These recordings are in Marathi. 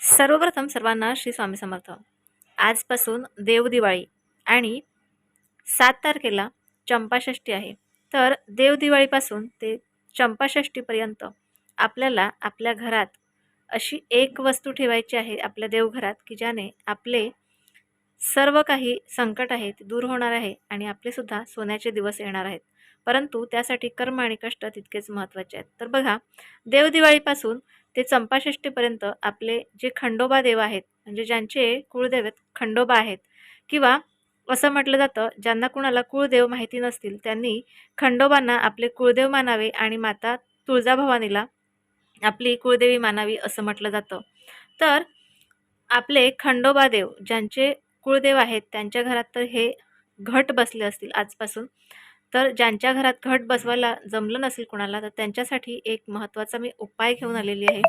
सर्वप्रथम सर्वांना श्री स्वामी समर्थ. आजपासून देवदिवाळी आणि सात तारखेला चंपाषष्ठी आहे. तर देवदिवाळीपासून ते चंपाषष्ठीपर्यंत आपल्याला आपल्या घरात अशी एक वस्तू ठेवायची आहे आपल्या देवघरात की ज्याने आपले सर्व काही संकट आहे ते दूर होणार आहे आणि आपलेसुद्धा सोन्याचे दिवस येणार आहेत. परंतु त्यासाठी कर्म आणि कष्ट तितकेच महत्त्वाचे आहेत. तर बघा देवदिवाळीपासून ते चंपाषष्ठीपर्यंत आपले जे खंडोबा देव आहेत म्हणजे ज्यांचे कुळदैवत खंडोबा आहेत किंवा असं म्हटलं जातं ज्यांना कुणाला कुळदेव माहिती नसतील त्यांनी खंडोबांना आपले कुळदेव मानावे आणि माता तुळजाभवानीला आपली कुळदेवी मानावी असं म्हटलं जातं. तर आपले खंडोबा देव ज्यांचे कुळदेव आहेत त्यांच्या घरात तर हे घट बसले असतील आजपासून. तर ज्यांच्या घरात घट बसवायला जमलं नसेल कुणाला तर त्यांच्यासाठी एक महत्त्वाचा मी उपाय घेऊन आलेली आहे.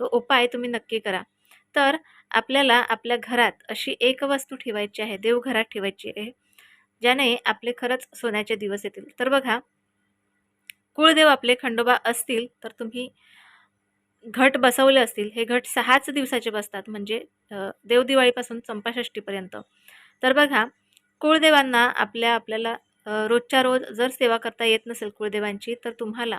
तो उपाय तुम्ही नक्की करा. तर आपल्याला आपल्या घरात अशी एक वस्तू ठेवायची आहे देवघरात ठेवायची आहे ज्याने आपले खरंच सोन्याचे दिवस येतील. तर बघा कुळदेव आपले खंडोबा असतील तर तुम्ही घट बसवले असतील. हे घट सहाच दिवसाचे बसतात म्हणजे देवदिवाळीपासून चंपाषष्टीपर्यंत तर बघा कुळदेवांना आपल्या आपल्याला रोजच्या रोज जर सेवा करता येत नसेल कुळदेवांची तर तुम्हाला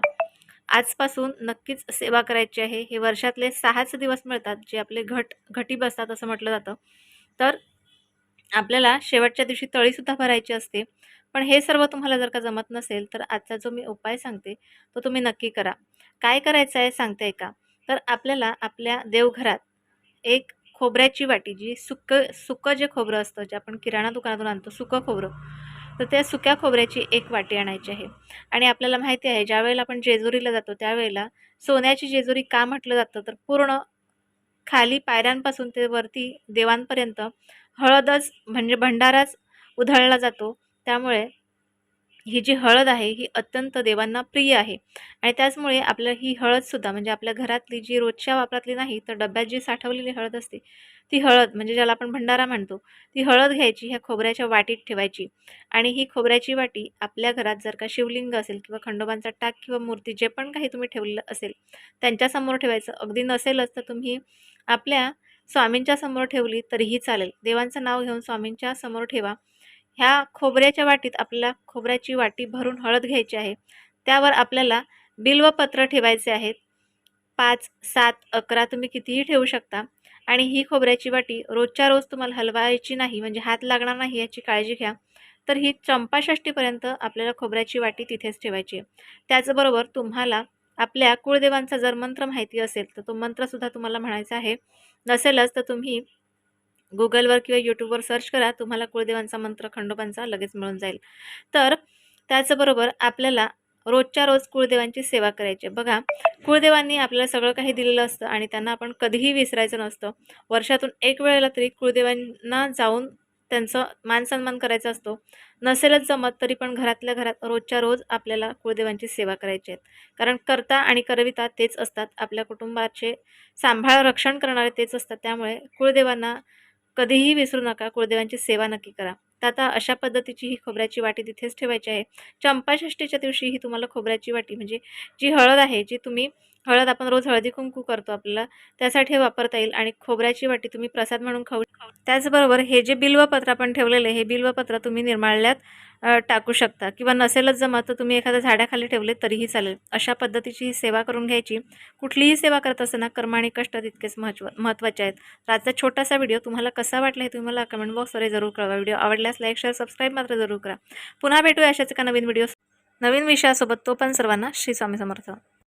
आजपासून नक्कीच सेवा करायची आहे. हे वर्षातले सहाच दिवस मिळतात जे आपले घट घटी बसतात असं म्हटलं जातं. तर आपल्याला शेवटच्या दिवशी तळीसुद्धा भरायची असते. पण हे सर्व तुम्हाला जर का जमत नसेल तर आजचा जो मी उपाय सांगते तो तुम्ही नक्की करा. काय करायचं आहे सांगते का? तर आपल्याला आपल्या देवघरात एक खोबऱ्याची वाटी जी सुकं सुकं जे खोबरं असतं जे आपण किराणा दुकानातून आणतो सुकं खोबरं तर त्या सुक्या खोबऱ्याची एक वाटी आणायची आहे. आणि आपल्याला माहिती आहे ज्यावेळेला आपण जेजुरीला जातो त्यावेळेला सोन्याची जेजुरी का म्हटलं जातं? तर पूर्ण खाली पायऱ्यांपासून ते वरती देवांपर्यंत हळदच म्हणजे भंडाराच उधळला जातो. त्यामुळे ही जी हळद आहे ही अत्यंत देवांना प्रिय आहे. आणि त्याचमुळे आपल्या ही हळदसुद्धा म्हणजे आपल्या घरातली जी रोजच्या वापरातली नाही तर डब्यात जी साठवलेली हळद असते ती हळद म्हणजे ज्याला आपण भंडारा म्हणतो ती हळद घ्यायची ह्या खोबऱ्याच्या वाटीत ठेवायची. आणि ही खोबऱ्याची वाटी आपल्या घरात जर का शिवलिंग असेल किंवा खंडोबांचा टाक किंवा मूर्ती जे पण काही तुम्ही ठेवलेलं असेल त्यांच्यासमोर ठेवायचं. अगदी नसेलच तर तुम्ही आपल्या स्वामींच्या समोर ठेवली तरीही चालेल. देवांचं नाव घेऊन स्वामींच्या समोर ठेवा. ह्या खोबऱ्याच्या वाटीत आपल्याला खोबऱ्याची वाटी भरून हळद घ्यायची आहे. त्यावर आपल्याला बिल्वपत्र ठेवायचे आहेत. पाच सात अकरा तुम्ही कितीही ठेवू शकता. आणि ही खोबऱ्याची वाटी रोजच्या रोज तुम्हाला हलवायची नाही म्हणजे हात लागणार नाही याची काळजी घ्या. तर ही चंपाषष्टीपर्यंत आपल्याला खोबऱ्याची वाटी तिथेच ठेवायची आहे. त्याचबरोबर तुम्हाला आपल्या कुळदेवांचा जर मंत्र माहिती असेल तर तो मंत्रसुद्धा तुम्हाला म्हणायचा आहे. नसेलच तर तुम्ही गुगलवर किंवा यूट्यूबवर सर्च करा तुम्हाला कुळदेवांचा मंत्र खंडोबांचा लगेच मिळून जाईल. तर त्याचबरोबर आपल्याला रोजच्या रोज कुळदेवांची सेवा करायची आहे. बघा कुळदेवांनी आपल्याला सगळं काही दिलेलं असतं आणि त्यांना आपण कधीही विसरायचं नसतं. वर्षातून एक वेळेला तरी कुळदेवांना जाऊन त्यांचं मानसन्मान करायचा असतो. नसेलच जमत तरी पण घरातल्या घरात रोजच्या रोज आपल्याला कुळदेवांची सेवा करायची आहेत कारण करता आणि करविता तेच असतात. आपल्या कुटुंबाचे सांभाळ रक्षण करणारे तेच असतात. त्यामुळे कुळदेवांना कधीही विसरू नका कुळदेवांची सेवा नक्की करा. तर आता अशा पद्धतीची ही खोबऱ्याची वाटी तिथेच ठेवायची आहे. चंपाषष्टीच्या दिवशी ही तुम्हाला खोबऱ्याची वाटी म्हणजे जी हळद आहे जी तुम्ही हळद आपण रोज हळदी कुंकू करतो आपल्याला त्यासाठी हे वापरता येईल आणि खोबऱ्याची वाटी तुम्ही प्रसाद म्हणून खाऊ त्याचबरोबर हे जे बिल्वपत्र आपण ठेवलेले हे बिल्वपत्र तुम्ही निर्माल्यात टाकू शकता किंवा नसेलच जमा तर तुम्ही एखाद्या झाडाखाली ठेवले तरीही चालेल. अशा पद्धतीची ही सेवा करून घ्यायची. कुठलीही सेवा करत असताना कर्म आणि कष्ट तितकेच महत्त्व महत्त्वाचे आहेत. तर आजचा छोटासा व्हिडिओ तुम्हाला कसा वाटला हे तुम्ही मला कमेंट बॉक्सवर जरूर कळवा. व्हिडिओ आवडल्यास लाईक शेअर सबस्क्राईब मात्र जरूर करा. पुन्हा भेटूया अशाच एका नवीन व्हिडिओ नवीन विषयासोबत. तो पण सर्वांना श्री स्वामी समर्थ.